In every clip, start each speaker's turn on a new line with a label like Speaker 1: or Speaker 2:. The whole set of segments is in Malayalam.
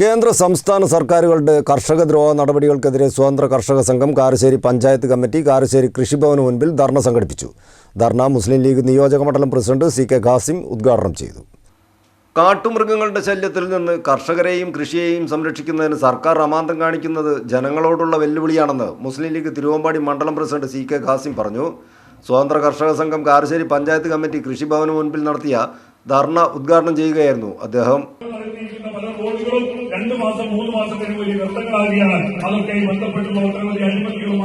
Speaker 1: കേന്ദ്ര സംസ്ഥാന സർക്കാരുകളുടെ കർഷക ദ്രോഹ നടപടികൾക്കെതിരെ സ്വതന്ത്ര കർഷക സംഘം കാരശ്ശേരി പഞ്ചായത്ത് കമ്മിറ്റി കാരശ്ശേരി കൃഷിഭവന് മുൻപിൽ ധർണ സംഘടിപ്പിച്ചു. ധർണ മുസ്ലിം ലീഗ് നിയോജക മണ്ഡലം പ്രസിഡന്റ് സി കെ ഖാസിം ഉദ്ഘാടനം ചെയ്തു. കാട്ടുമൃഗങ്ങളുടെ ശല്യത്തിൽ നിന്ന് കർഷകരെയും കൃഷിയെയും സംരക്ഷിക്കുന്നതിന് സർക്കാർ അമാന്തം കാണിക്കുന്നത് ജനങ്ങളോടുള്ള വെല്ലുവിളിയാണെന്ന് മുസ്ലിം ലീഗ് തിരുവമ്പാടി മണ്ഡലം പ്രസിഡന്റ് സി കെ ഖാസിം പറഞ്ഞു. സ്വതന്ത്ര കർഷക സംഘം കാരശ്ശേരി പഞ്ചായത്ത് കമ്മിറ്റി കൃഷിഭവന് മുൻപിൽ നടത്തിയ ധർണ ഉദ്ഘാടനം ചെയ്യുകയായിരുന്നു അദ്ദേഹം.
Speaker 2: രണ്ട് മാസം മൂന്ന് മാസം വലിയ വ്യക്തങ്ങളാകുകയാണ് അതൊക്കെ ബന്ധപ്പെട്ടുള്ള ഒട്ടനവധി അഴിമതികളും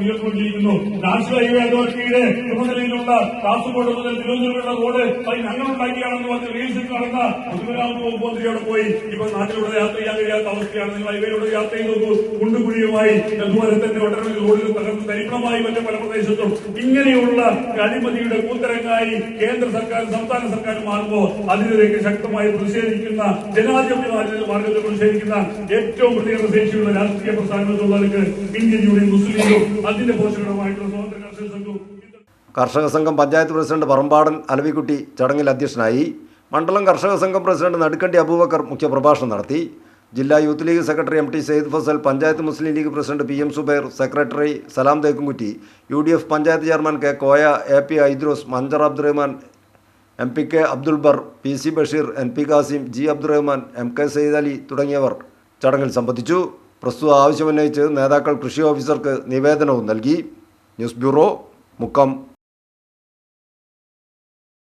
Speaker 2: ഉയർന്നുകൊണ്ടിരിക്കുന്നു. നാഷണൽ ഹൈവേ അതോറിറ്റിയുടെ ചുമതലയിലുള്ള കാസർഗോഡ് മുതൽ തിരുവനന്തപുരം വരെ റോഡ് അത് ഞങ്ങൾ പറഞ്ഞ് നടന്ന പൊതുമരാമത്ത് പോയി. ഇപ്പൊ നാട്ടിലൂടെ യാത്ര ചെയ്യാൻ കഴിയാത്ത അവസ്ഥയാണ്. നിങ്ങൾ ഹൈവേയിലൂടെ യാത്ര ചെയ്ത് കുണ്ടുകുഴിയുമായി അതുപോലെ തന്നെ ഒട്ടനവധി റോഡുകൾ തകർന്ന് തരിപ്പണമായി മറ്റു പല പ്രദേശത്തും. ഇങ്ങനെയുള്ള അഴിമതിയുടെ കൂത്തരങ്ങായി കേന്ദ്ര സർക്കാരും സംസ്ഥാന സർക്കാർ മാറുമ്പോൾ അതിനെതിരെ ശക്തമായി പ്രതിഷേധിക്കുന്ന ജനാധിപത്യ മാർഗത്തിൽ പ്രതിഷേധിക്കുന്ന ഏറ്റവും പ്രതികരണ ശേഷിയുള്ള രാഷ്ട്രീയ പ്രസ്ഥാനങ്ങളുള്ളവർക്ക് ഇന്ത്യൻ യൂണിയൻ മുസ്ലിം ലീഗും അതിന്റെ പോഷകമായിട്ടുള്ള സ്വതന്ത്ര കർഷക സംഘവും.
Speaker 1: കർഷക സംഘം പഞ്ചായത്ത് പ്രസിഡന്റ് പറമ്പാടൻ അലവിക്കുട്ടി ചടങ്ങിൽ അധ്യക്ഷനായി. മണ്ഡലം കർഷക സംഘം പ്രസിഡന്റ് നടുക്കണ്ടി അബൂബക്കർ മുഖ്യപ്രഭാഷണം നടത്തി. ജില്ലാ youth league secretary M T Saeed Fazal panchayat Muslim league president P M Zubair secretary Salam Thekkumkutty U D F panchayat chairman K Koya A P Aidros Manchar Abdurahman M P K Abdul Bar P C Basheer N P Kasim G Abdurahman M K Sayyid Ali തുടങ്ങിയവർ ചടങ്ങിൽ സംബന്ധിച്ചു. പ്രസ്തുത ആവശ്യമുന്നയിച്ച് നേതാക്കൾ കൃഷി ഓഫീസർക്ക് നിവേദനവും നൽകി. News bureau Mukkam.